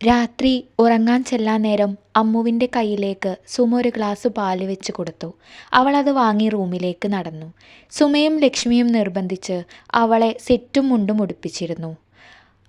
രാത്രി ഉറങ്ങാൻ ചെല്ലാൻ നേരം അമ്മുവിന്റെ കയ്യിലേക്ക് സുമ ഒരു ഗ്ലാസ് പാൽ വെച്ച് കൊടുത്തു. അവൾ അത് വാങ്ങി റൂമിലേക്ക് നടന്നു. സുമയും ലക്ഷ്മിയും നിർബന്ധിച്ച് അവളെ സെറ്റും മുണ്ടും ഉടുപ്പിച്ചിരുന്നു.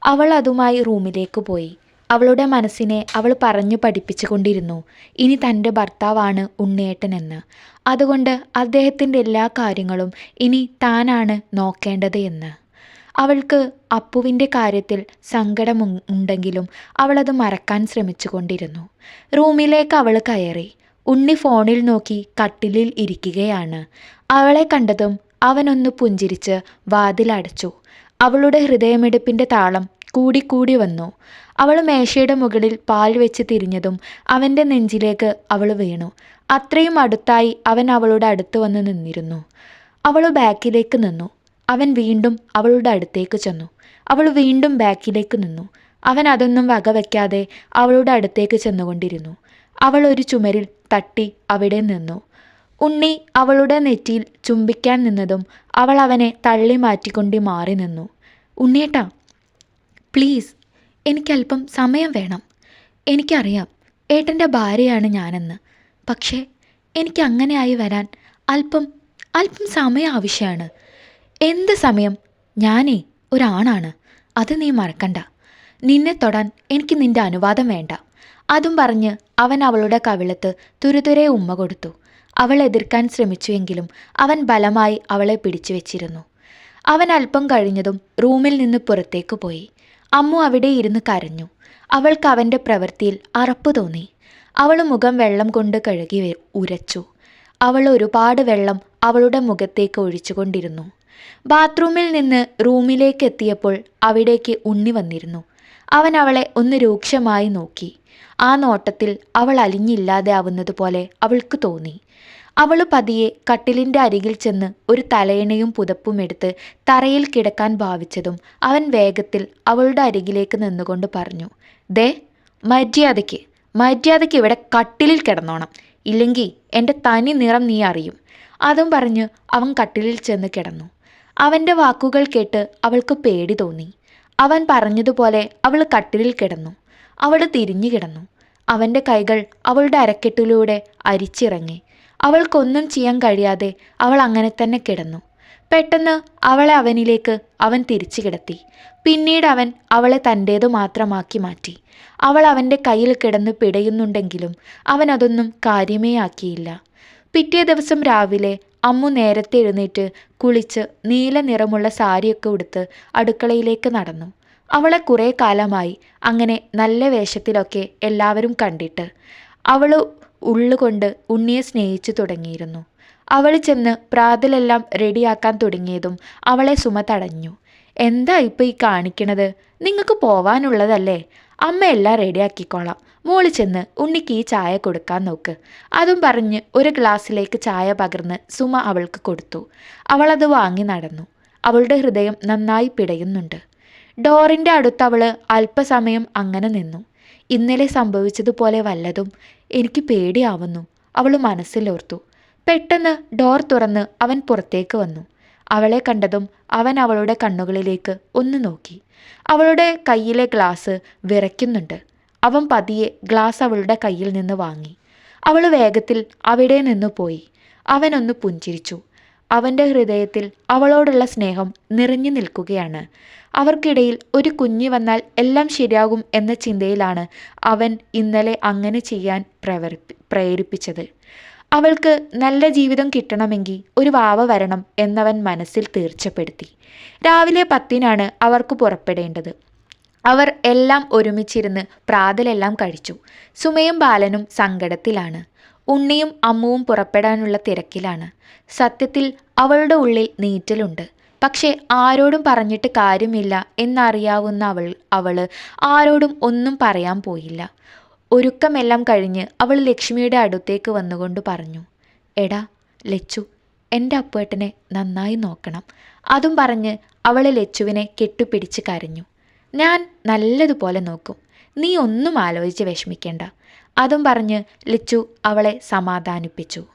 അവൾ അതുമായി റൂമിലേക്ക് പോയി. അവളുടെ മനസ്സിനെ അവൾ പറഞ്ഞു പഠിപ്പിച്ചു കൊണ്ടിരുന്നു ഇനി തന്റെ ഭർത്താവാണ് ഉണ്ണിയേട്ടനെന്ന്. അതുകൊണ്ട് അദ്ദേഹത്തിന്റെ എല്ലാ കാര്യങ്ങളും ഇനി താനാണ് നോക്കേണ്ടത് എന്ന്. അവൾക്ക് അപ്പുവിന്റെ കാര്യത്തിൽ സങ്കടം ഉണ്ടെങ്കിലും അവളത് മറക്കാൻ ശ്രമിച്ചുകൊണ്ടിരുന്നു. റൂമിലേക്ക് അവൾ കയറി. ഉണ്ണി ഫോണിൽ നോക്കി കട്ടിലിൽ ഇരിക്കുകയാണ്. അവളെ കണ്ടതും അവനൊന്ന് പുഞ്ചിരിച്ച് വാതിലടച്ചു അവളുടെ ഹൃദയമെടുപ്പിന്റെ താളം കൂടിക്കൂടി വന്നു. അവൾ മേശയുടെ മുകളിൽ പാൽ വെച്ച് തിരിഞ്ഞതും അവന്റെ നെഞ്ചിലേക്ക് അവൾ വീണു. അത്രയും അടുത്തായി അവൻ അവളുടെ അടുത്ത് വന്ന് നിന്നിരുന്നു. അവൾ ബാക്കിലേക്ക് നിന്നു. അവൻ വീണ്ടും അവളുടെ അടുത്തേക്ക് ചെന്നു. അവൾ വീണ്ടും ബാക്കിലേക്ക് നിന്നു. അവൻ അതൊന്നും വകവയ്ക്കാതെ അവളുടെ അടുത്തേക്ക് ചെന്നുകൊണ്ടിരുന്നു. അവൾ ഒരു ചുമരിൽ തട്ടി അവിടെ നിന്നു. ഉണ്ണി അവളുടെ നെറ്റിയിൽ ചുംബിക്കാൻ നിന്നതും അവൾ അവനെ തള്ളി മാറ്റിക്കൊണ്ട് മാറി നിന്നു. ഉണ്ണിയേട്ടാ പ്ലീസ് എനിക്കല്പം സമയം വേണം. എനിക്കറിയാം ഏട്ടന്റെ ഭാര്യയാണ് ഞാനെന്ന്. പക്ഷേ എനിക്ക് അങ്ങനെയായി വരാൻ അല്പം അല്പം സമയം ആവശ്യമാണ് എന്ത് സമയം? ഞാനേ ഒരാണാണ്. അത് നീ മറക്കണ്ട. നിന്നെ തൊടാൻ എനിക്ക് നിന്റെ അനുവാദം വേണ്ട. അതും പറഞ്ഞ് അവൻ അവളുടെ കവിളത്ത് തുരുതുരെ ഉമ്മ കൊടുത്തു. അവൾ എതിർക്കാൻ ശ്രമിച്ചുവെങ്കിലും അവൻ ബലമായി അവളെ പിടിച്ചു വെച്ചിരുന്നു. അവൻ അല്പം കഴിഞ്ഞതും റൂമിൽ നിന്ന് പുറത്തേക്ക് പോയി. അമ്മു അവിടെ ഇരുന്ന് കരഞ്ഞു. അവൾക്ക് അവന്റെ പ്രവൃത്തിയിൽ അറപ്പ് തോന്നി. അവൾ മുഖം വെള്ളം കൊണ്ട് കഴുകി ഉരച്ചു. അവൾ ഒരുപാട് വെള്ളം അവളുടെ മുഖത്തേക്ക് ഒഴിച്ചുകൊണ്ടിരുന്നു. ബാത്റൂമിൽ നിന്ന് റൂമിലേക്ക് എത്തിയപ്പോൾ അവിടേക്ക് ഉണ്ണി വന്നിരുന്നു. അവൻ അവളെ ഒന്ന് രൂക്ഷമായി നോക്കി. ആ നോട്ടത്തിൽ അവൾ അലിഞ്ഞില്ലാതെ ആവുന്നതുപോലെ അവൾക്ക് തോന്നി. അവൾ പതിയെ കട്ടിലിന്റെ അരികിൽ ചെന്ന് ഒരു തലയിണയും പുതപ്പും എടുത്ത് തറയിൽ കിടക്കാൻ ഭാവിച്ചതും അവൻ വേഗത്തിൽ അവളുടെ അരികിലേക്ക് നിന്നുകൊണ്ട് പറഞ്ഞു ദേ മര്യാദയ്ക്ക് മര്യാദയ്ക്ക് ഇവിടെ കട്ടിലിൽ കിടന്നോണം. ഇല്ലെങ്കിൽ എന്റെ തനി നിറം നീ അറിയും. അതും പറഞ്ഞ് അവൻ കട്ടിലിൽ ചെന്ന് കിടന്നു. അവന്റെ വാക്കുകൾ കേട്ട് അവൾക്ക് പേടി തോന്നി. അവൻ പറഞ്ഞതുപോലെ അവൾ കട്ടിലിൽ കിടന്നു. അവൾ തിരിഞ്ഞു കിടന്നു. അവന്റെ കൈകൾ അവളുടെ അരക്കെട്ടിലൂടെ അരിച്ചിറങ്ങി. അവൾക്കൊന്നും ചെയ്യാൻ കഴിയാതെ അവൾ അങ്ങനെ തന്നെ കിടന്നു. പെട്ടെന്ന് അവളെ അവനിലേക്ക് അവൻ തിരിച്ചു കിടത്തി. പിന്നീട് അവൻ അവളെ തന്റേതു മാത്രമാക്കി മാറ്റി. അവൾ അവന്റെ കയ്യിൽ കിടന്ന് പിടയുന്നുണ്ടെങ്കിലും അവൻ അതൊന്നും കാര്യമേ ആക്കിയില്ല. പിറ്റേ ദിവസം രാവിലെ അമ്മു നേരത്തെ എഴുന്നേറ്റ് കുളിച്ച് നീല നിറമുള്ള സാരിയൊക്കെ ഉടുത്ത് അടുക്കളയിലേക്ക് നടന്നു. അവളെ കുറേ കാലമായി അങ്ങനെ നല്ല വേഷത്തിലൊക്കെ എല്ലാവരും കണ്ടിട്ട്. അവൾ ഉള്ളുകൊണ്ട് ഉണ്ണിയെ സ്നേഹിച്ചു തുടങ്ങിയിരുന്നു. അവൾ ചെന്ന് പ്രാതലെല്ലാം റെഡിയാക്കാൻ തുടങ്ങിയതും അവളെ സുമ തടഞ്ഞു. എന്താ ഇപ്പം ഈ കാണിക്കണത്? നിങ്ങൾക്ക് പോവാനുള്ളതല്ലേ? അമ്മ എല്ലാം റെഡിയാക്കിക്കോളാം. മോൾ ചെന്ന് ഉണ്ണിക്ക് ഈ ചായ കൊടുക്കാൻ നോക്ക്. അതും പറഞ്ഞ് ഒരു ഗ്ലാസ്സിലേക്ക് ചായ പകർന്ന് സുമ അവൾക്ക് കൊടുത്തു. അവളത് വാങ്ങി നടന്നു. അവളുടെ ഹൃദയം നന്നായി പിടയുന്നുണ്ട്. ഡോറിന്റെ അടുത്ത് അവൾ അല്പസമയം അങ്ങനെ നിന്നു. ഇന്നലെ സംഭവിച്ചതുപോലെ വല്ലതും എനിക്ക് പേടിയാവുന്നു. അവൾ മനസ്സിലോർത്തു. പെട്ടെന്ന് ഡോർ തുറന്ന് അവൻ പുറത്തേക്ക് വന്നു. അവളെ കണ്ടതും അവൻ അവളുടെ കണ്ണുകളിലേക്ക് ഒന്ന് നോക്കി. അവളുടെ കയ്യിലെ ഗ്ലാസ് വിറയ്ക്കുന്നുണ്ട്. അവൻ പതിയെ ഗ്ലാസ് അവളുടെ കയ്യിൽ നിന്ന് വാങ്ങി. അവൾ വേഗത്തിൽ അവിടെ നിന്ന് പോയി. അവനൊന്ന് പുഞ്ചിരിച്ചു. അവന്റെ ഹൃദയത്തിൽ അവളോടുള്ള സ്നേഹം നിറഞ്ഞു നിൽക്കുകയാണ്. അവർക്കിടയിൽ ഒരു കുഞ്ഞ് വന്നാൽ എല്ലാം ശരിയാകും എന്ന ചിന്തയിലാണ് അവൻ ഇന്നലെ അങ്ങനെ ചെയ്യാൻ പ്രേരിപ്പിച്ചത്. അവൾക്ക് നല്ല ജീവിതം കിട്ടണമെങ്കിൽ ഒരു വാവ വരണം എന്നവൻ മനസ്സിൽ തീർച്ചപ്പെടുത്തി. രാവിലെ പത്തിനാണ് അവർക്ക് പുറപ്പെടേണ്ടത്. അവർ എല്ലാം ഒരുമിച്ചിരുന്ന് പ്രാതലെല്ലാം കഴിച്ചു. സുമയും ബാലനും സങ്കടത്തിലാണ്. ഉണ്ണിയും അമ്മുവും പുറപ്പെടാനുള്ള തിരക്കിലാണ്. സത്യത്തിൽ അവളുടെ ഉള്ളിൽ നീറ്റലുണ്ട്. പക്ഷേ ആരോടും പറഞ്ഞിട്ട് കാര്യമില്ല എന്നറിയാവുന്ന അവൾ അവൾ ആരോടും ഒന്നും പറയാൻ പോയില്ല. ഒരുക്കമെല്ലാം കഴിഞ്ഞ് അവൾ ലക്ഷ്മിയുടെ അടുത്തേക്ക് വന്നുകൊണ്ട് പറഞ്ഞു എടാ ലച്ചു എന്റെ അപ്പേട്ടനെ നന്നായി നോക്കണം അതും പറഞ്ഞ് അവളെ ലച്ചുവിനെ കെട്ടുപിടിച്ച് കരഞ്ഞു. ഞാൻ നല്ലതുപോലെ നോക്കും. നീ ഒന്നും ആലോചിച്ച് വിഷമിക്കേണ്ട അതും പറഞ്ഞ് ലച്ചു അവളെ സമാധാനിപ്പിച്ചു.